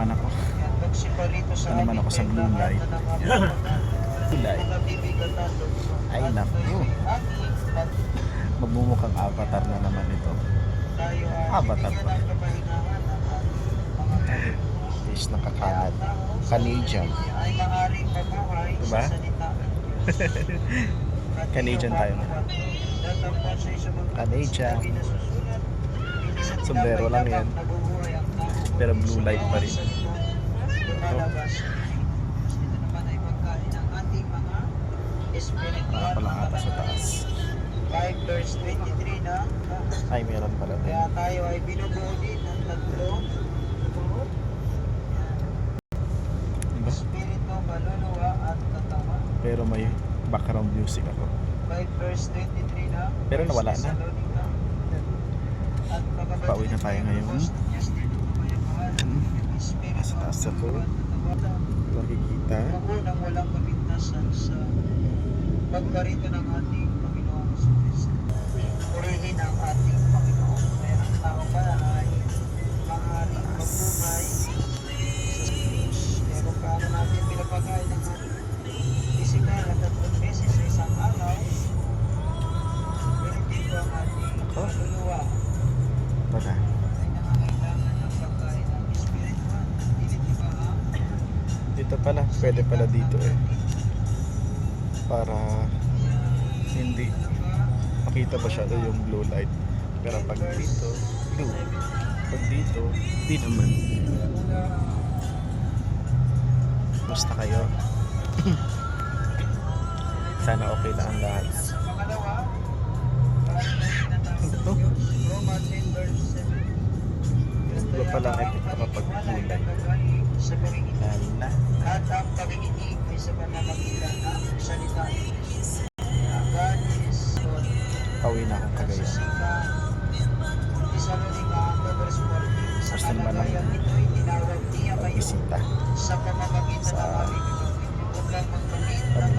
naman ako. Na naman ako sa blue light. Blue light. Ay, naku. Magmumukhang avatar na naman ito. Avatar ba? Fish na kakalat. Canadian. Diba? Canadian tayo. Canadian. Sombrero lang yan. Pero blue light pa rin. Wala pa lang ata sa taas. 5 verse 23 na. Ay, meron pala Kaya tayo ay binubuo din ng tatlo. Diba? Espiritu, maluluwa at katawan. Pero may background music ako. 5 verse 23 na. Pero nawala na. Pauwi na tayo ngayon. ng Diyos dito kapayapaan. Hmm. Taas ako. Makikita. Buo ng walang kabigtasan sa pagkarito ng ating Panginoong Kristo. Purihin ang ating Panginoon. Mayroong tao pa ay maaaring mabuhay sa Diyos. Pero paano natin pinapakain ng ating physical at tatlong beses sa isang araw, pero dito ang ating kaluluwa Baka. Dito pala. Pwede pala dito eh. Para hindi makita masyado yung blue light. Pero pag dito, blue. Pag dito, di naman. Basta kayo. Sana okay lang ang lahat. Ito. Diyos? Romans 10 verse 7. Iba pala epekto kapag Walay kulay. Kagaya sa na. at ang pakikinig ay sa panamagitan ng salita ni Kristo. God is God. Pauwi na akong kagayan. Sasika, Thessalonica, verse 14. Sa Gusto naman ng kalagayan ito'y tinawag niya kayo sa pamamagitan Sa ng aming magpalit ating Panginoon. Ang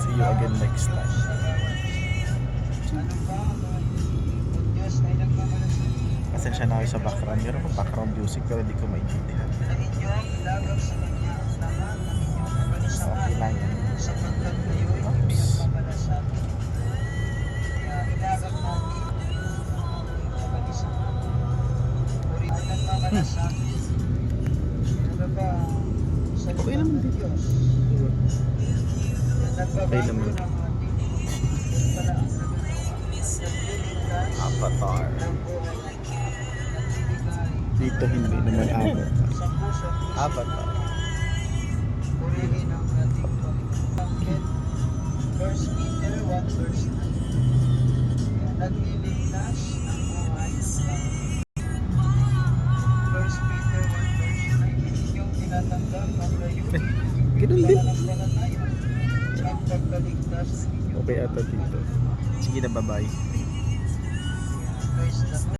See you again next time. Pasensya na kayo sa background. Meron akong background music pero hindi ko maintindihan. okay lang yan. Oops. salita Okay naman din. Okay naman. Avatar. Dito hindi naman sa puso Avatar. Purihin ang ating Panginoon. First Peter 1 verse 9. Kaya nagliligtas ang buhay tao. First Peter 1 verse 9. Inyong tinatanggap ang layunin Ganun din. ang pagkaligtas ng inyong Okay ata dito. Sige na, bye-bye. Praise the.